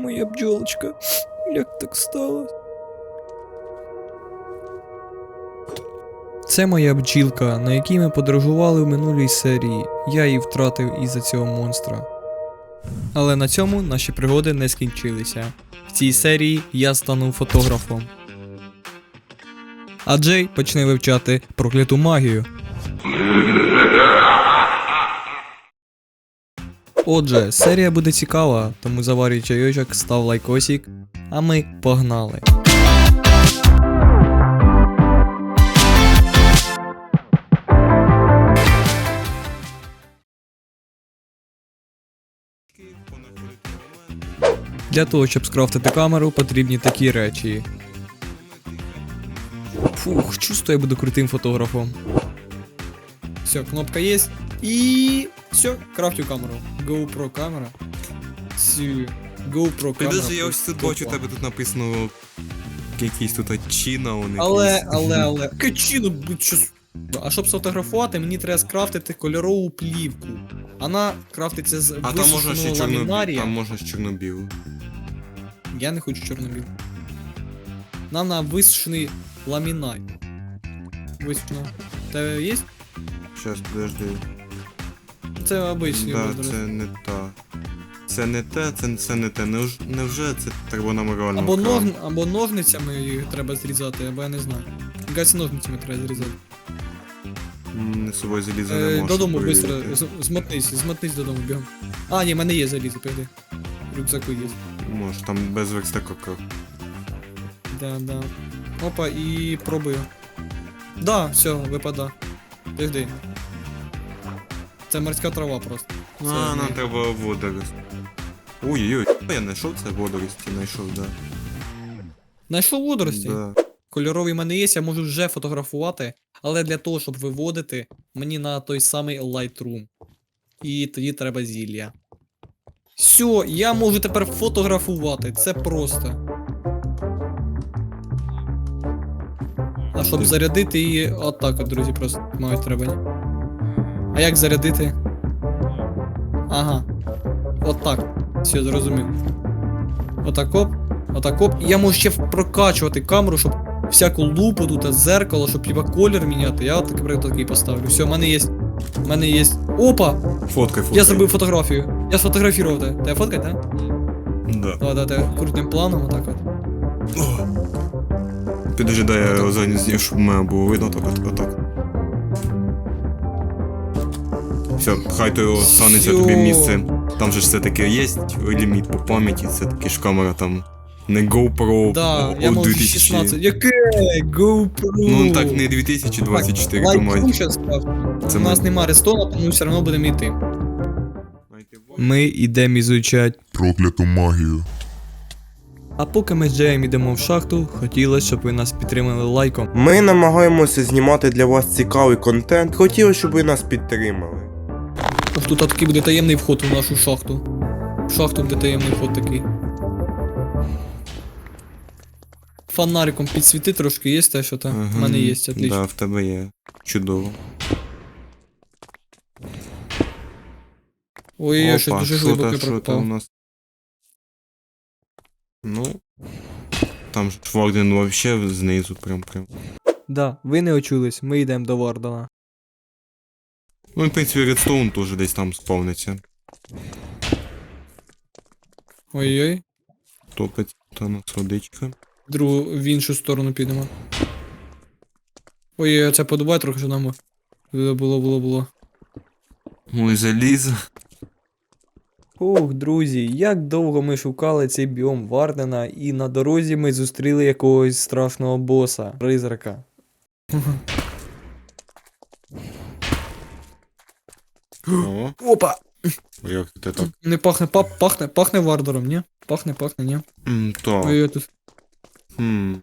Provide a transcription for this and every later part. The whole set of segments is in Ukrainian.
Моя бджолочка. Як так сталося? Це моя бджілка, на якій ми подорожували в минулій серії. Я її втратив із-за цього монстра. Але на цьому наші пригоди не скінчилися. В цій серії я стану фотографом. А Джей почне вивчати прокляту магію. Отже, серія буде цікава, тому заварюй чайочок, став лайкосик, а ми погнали. Для того, щоб скрафтити камеру, потрібні такі речі. Фух, чувствую, я буду крутим фотографом. Все, кнопка є. І все, крафтю камеру. GoPro камера. Все. GoPro камера. Підожди, я ось тут бачу, у тебе тут написано якийсь тут чина, вони. Але, але, але. Качину, будь щось. А щоб сфотографувати, мені треба скрафтити кольорову плівку. Вона крафтиться з А там можна ще чорно... ламінарія. Там можна з чорно-білу. Я не хочу чорно-біл. Нам на висушений ламінат. Висушено. Тебе є? Щас, подожди. Це обичний Да, це не та. Це не те, це, це не те. Невж... Невже це треба нам реально Або, нож... або ножницями їх треба зрізати, або я не знаю. Якась ножницями треба зрізати. М, Не з собою залізо не Е, додому перевірити. змотнись, змотнись додому бігом. А, ні, в мене є залізо, пойди. В рюкзаку є. Може, там без верстака. Да, да. Опа, і пробую. Да, все, випада. Дожди. Це морська трава просто. А, Це нам не- треба водоросль. Ой-ой-ой, я знайшов це водорості, знайшов, да. Знайшов водорості. Да. Кольоровий в мене є, я можу вже фотографувати, але для того, щоб виводити, мені на той самий Lightroom. І тоді треба зілля. Все, я можу тепер фотографувати. Це просто. А щоб зарядити її. Отак от, друзі, просто мають треба. А як зарядити? Ага. Отак. Все, зрозумів. Отак оп. Отак оп. І я можу ще прокачувати камеру, щоб всяку лупу тут, зеркало, щоб типа колір міняти. Я от такий такий поставлю. Все, в мене є. В мене є. Опа! Фоткай, фоткай. Я зробив фотографію. Я сфотографував те. Тебе фоткать, так? Да. Давай, давай, крутим планом, отак от. Підожди, дай я зніму, щоб мене було видно, так от, отак. Все, хай то його станеться тобі місце. Там же ж все-таки є ліміт по пам'яті, це таки ж камера там не GoPro Да, о, я о, можу 2000. 16. Яке? GoPro! Ну так не 2024 Лайк думаю. Це У нас нема рестона, тому все одно будемо йти. Ми йдемо ізучати прокляту магію. А поки ми з Джеєм йдемо в шахту, хотілося, щоб ви нас підтримали лайком. Ми намагаємося знімати для вас цікавий контент. Хотіли, щоб ви нас підтримали. Ось тут такий буде таємний вход у нашу шахту. В шахту буде таємний вход такий. Фонариком підсвіти трошки є те, що там. У Ага, мене є, отлично. Да, в тебе є. Чудово. Ой, я щось дуже та, у нас? Ну. Там ж Варден вообще знизу прям прям. Да, ви не очулись, ми йдемо до Вардена. Ну, в принципі, Редстоун теж десь там спавниться. Ой-ой. Топить та нас водичка. Другу в іншу сторону підемо. Ой, це подобає трохи, що нам було, було, було. Ой, залізо. Ух, друзі, як довго ми шукали цей біом Вардена, і на дорозі ми зустріли якогось страшного боса, призрака. О, Опа! як ти так? Не пахне, пап, пахне, пахне Вардером, ні? Пахне, пахне, ні? М, Так. Ой, я тут. Хм.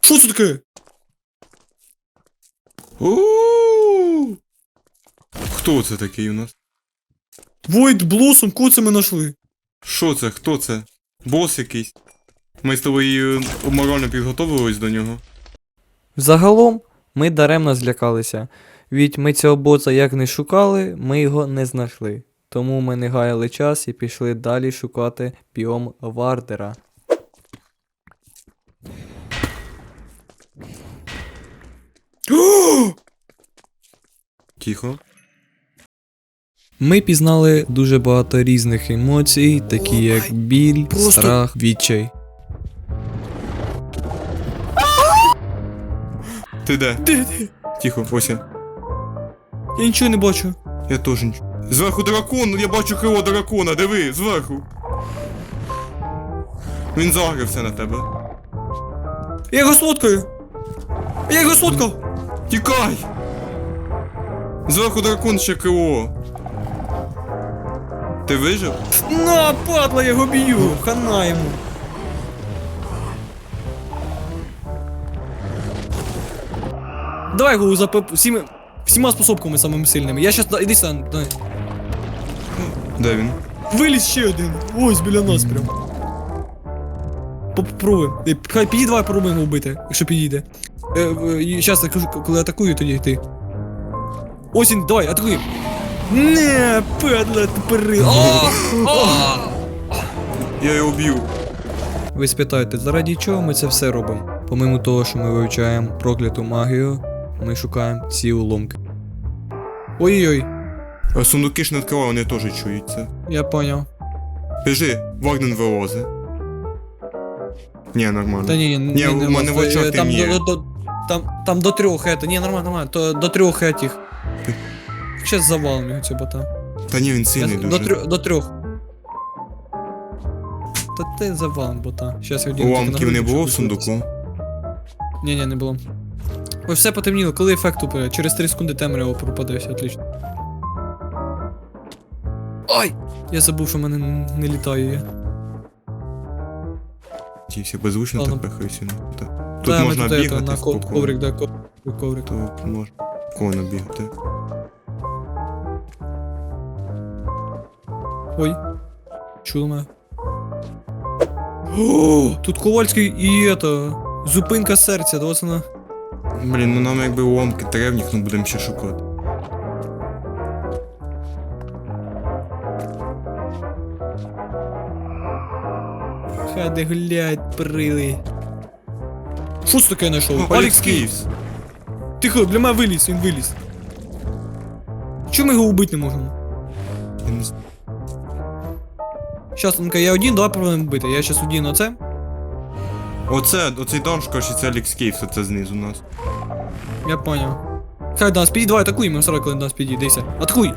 Що це таке? У-у-у! Хто це такий у нас? Войт Блосом, кого це ми знайшли? Що це? Хто це? Бос якийсь? Ми з тобою е, морально підготовились до нього. Загалом, ми даремно злякалися. Ведь ми цього боса як не шукали, ми його не знайшли. Тому ми не гаяли час і пішли далі шукати біом Вардера. Тихо. Ми пізнали дуже багато різних емоцій, такі як біль, страх, відчай. Ти де? Де ти? Тихо, ось я. Нічого не бачу. Я теж нічого. Зверху дракон, я бачу крило дракона, диви, зверху. Він загрився на тебе. Я його сфоткаю! Я його сфоткав! Тікай! Зверху дракон ще крило. Ти вижив? На, падла, я його б'ю! Хана йому! Давай його за всіми, всіма способками самими сильними. Я щас. Іди сюди, давай. Де він? Виліз ще один. Ось біля нас прям. Попробуй. Е, Хай підійди, давай попробуємо вбити, якщо підійде. Е, е, щас, коли атакую, тоді ти. Ось він, давай, атакуй. Не. А! А! Я його б'ю. Ви спитаєте, заради чого ми це все робимо? Помимо того, що ми вивчаємо прокляту магію, ми шукаємо ці уломки. Ой-ой-ой, А сундуки ж не відкривав, вони теж чують це. я поняв. Біжи, Вагнен вилози. Ні, нормально. Та ні, ні, Ні, ні, у мене в очах Е, там темніє. до, до, там, там до трьох это. Ні, нормально, нормально. То, до трьох этих. Ти- Щас завалим його цього бота. Та ні, він Я, сильний до, дуже. трьох, до трьох. Та ти завалим бота. Щас я. Уламків не було в сундуку. Ні, ні, не було. Ось все потемніло, коли ефект упаде? Через 3 секунди темрява пропаде, все отлично. Ай! Я забув, що в мене не літає я. Ті всі беззвучно Ладно. так пихаються. ну, та. Тут Та, ми можна тут, это, бігати на ко- спокійно. коврик, да, коврик, коврик. То можна. Кого бігати. Ой. Чула мене. О, тут Ковальський і это. Зупинка серця, да ось вона. Блін, ну нам якби уламки древніх, ну будемо ще шукати. Хай де глядь, прили. Що це таке знайшов? О, Алекс Київс. Тихо, для мене виліз, він виліз. Чому ми його убити не можемо? Я не знаю. Щас, Тонка, я один, давай попробуємо вбити. Я щас один оце. Оце, оцей данж, коротше, це Алекс Київс, оце знизу нас. Я понял. Хай до нас підійде, давай атакуй, ми сразу, коли до нас підійде, дивися. Атакуй!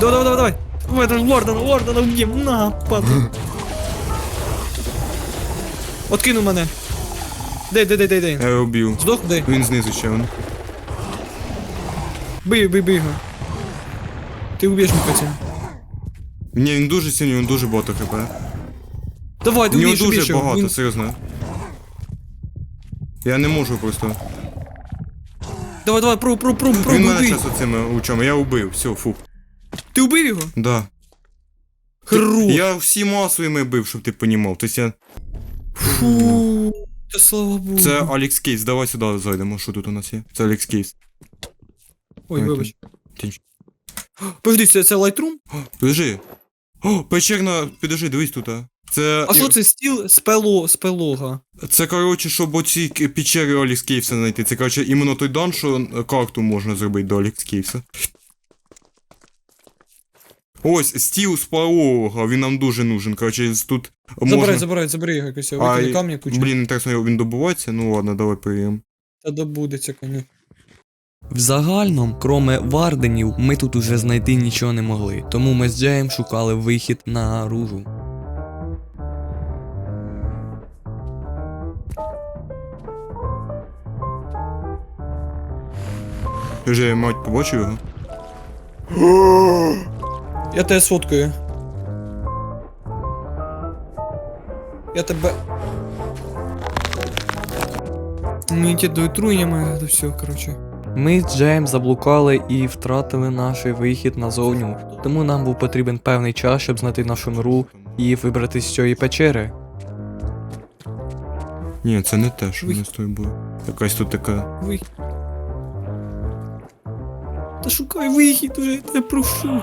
Давай, давай, давай, давай! Давай, это Лордона, Лордона вб'єм, на, падай. Откинув мене. Де, де, де, де, де? Я його б'ю. Здох, де? Він знизу ще він. Бий, бий, бий його. Ти уб'єш мене цим. Ні, він дуже сильний, він дуже багато хп. Давай, ти уб'єш, уб'єш дуже його. багато, Він- серйозно. Я не можу просто. Давай, давай, пробуй, пробуй, пробуй, Він пробуй, мене убий. зараз оцими лучами, я убив, все, фу. Ти убив його? Да. Хорош. Я всі масовими бив, щоб ти понімав. Тобто я... Фу. Та слава Богу. Це Алекс Кейс, давай сюди зайдемо, що тут у нас є. Це Алекс Кейс. Ой, вибач. Подожди, це, це Lightroom? Подожди. О, печерна, підожди, дивись тут. а. Це. А що це стіл спело, спелога? Це, коротше, щоб оці к- печери Алекс Кейвса знайти. Це, коротше, іменно той дан, що е, карту можна зробити до Алекс Кейвса. Ось, стіл з паролога, він нам дуже нужен. Коротше, з- тут можна... Забирай, забирай, його якось. Викидай Ай, камня кучу. Блін, інтересно, він добувається? Ну ладно, давай перевіримо. Та добудеться, коні. В загальному, кроме варденів, ми тут уже знайти нічого не могли, тому ми з Джеєм шукали вихід наружу. Вже мать побачив його? Я тебе сфоткаю. Я тебе. Мені ті до отруєння це все, короче. Ми з Джеєм заблукали і втратили наш вихід назовню, тому нам був потрібен певний час, щоб знайти нашу нору і вибратися з цієї печери. Ні, це не те, що Ви- ми з тобою були. Якась тут така. Вихід. Та шукай вихід уже, я тебе прошу.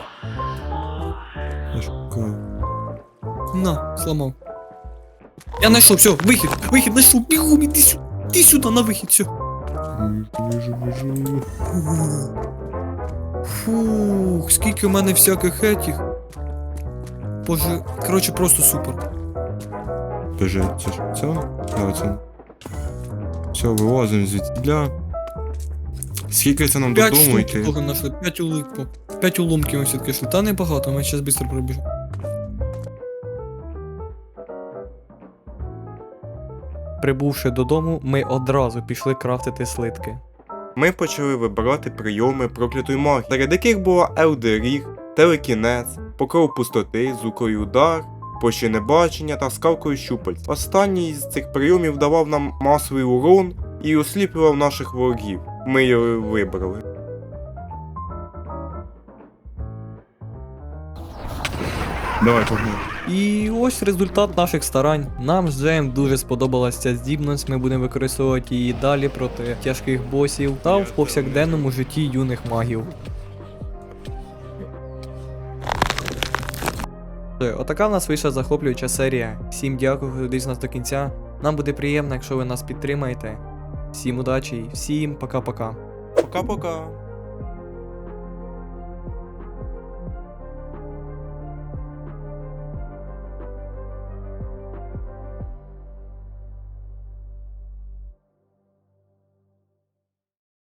Я шукаю. На, сломав. Я знайшов, все, вихід, вихід знайшов, бігом, іди сюди, іди сюди на вихід, все. Біжу, біжу. Фух, скільки в мене всяких етіх. Боже, коротше, просто супер. Біжи, це ж це? Да, це. Все, вилазимо звідтіля. Скільки це нам П'ять додому штук йти? того знайшли, п'ять улипку. П'ять уломків ми все-таки йшли. Та небагато, ми зараз швидко пробіжимо. Прибувши додому, ми одразу пішли крафтити слитки. Ми почали вибирати прийоми проклятої магії, серед яких була Елдеріг, телекінець, покров пустоти, звуковий удар, пощине бачення та скалкою щупальць. Останній з цих прийомів давав нам масовий урон і осліплював наших ворогів. Ми його вибрали. Давай, погнали. І ось результат наших старань. Нам з Джеєм дуже сподобалася ця здібність, ми будемо використовувати її далі проти тяжких босів та в повсякденному житті юних магів. Отака в нас вийшла захоплююча серія. Всім дякую, хто дивився нас до кінця. Нам буде приємно, якщо ви нас підтримаєте. Всім удачі, всім пока-пока. Пока-пока.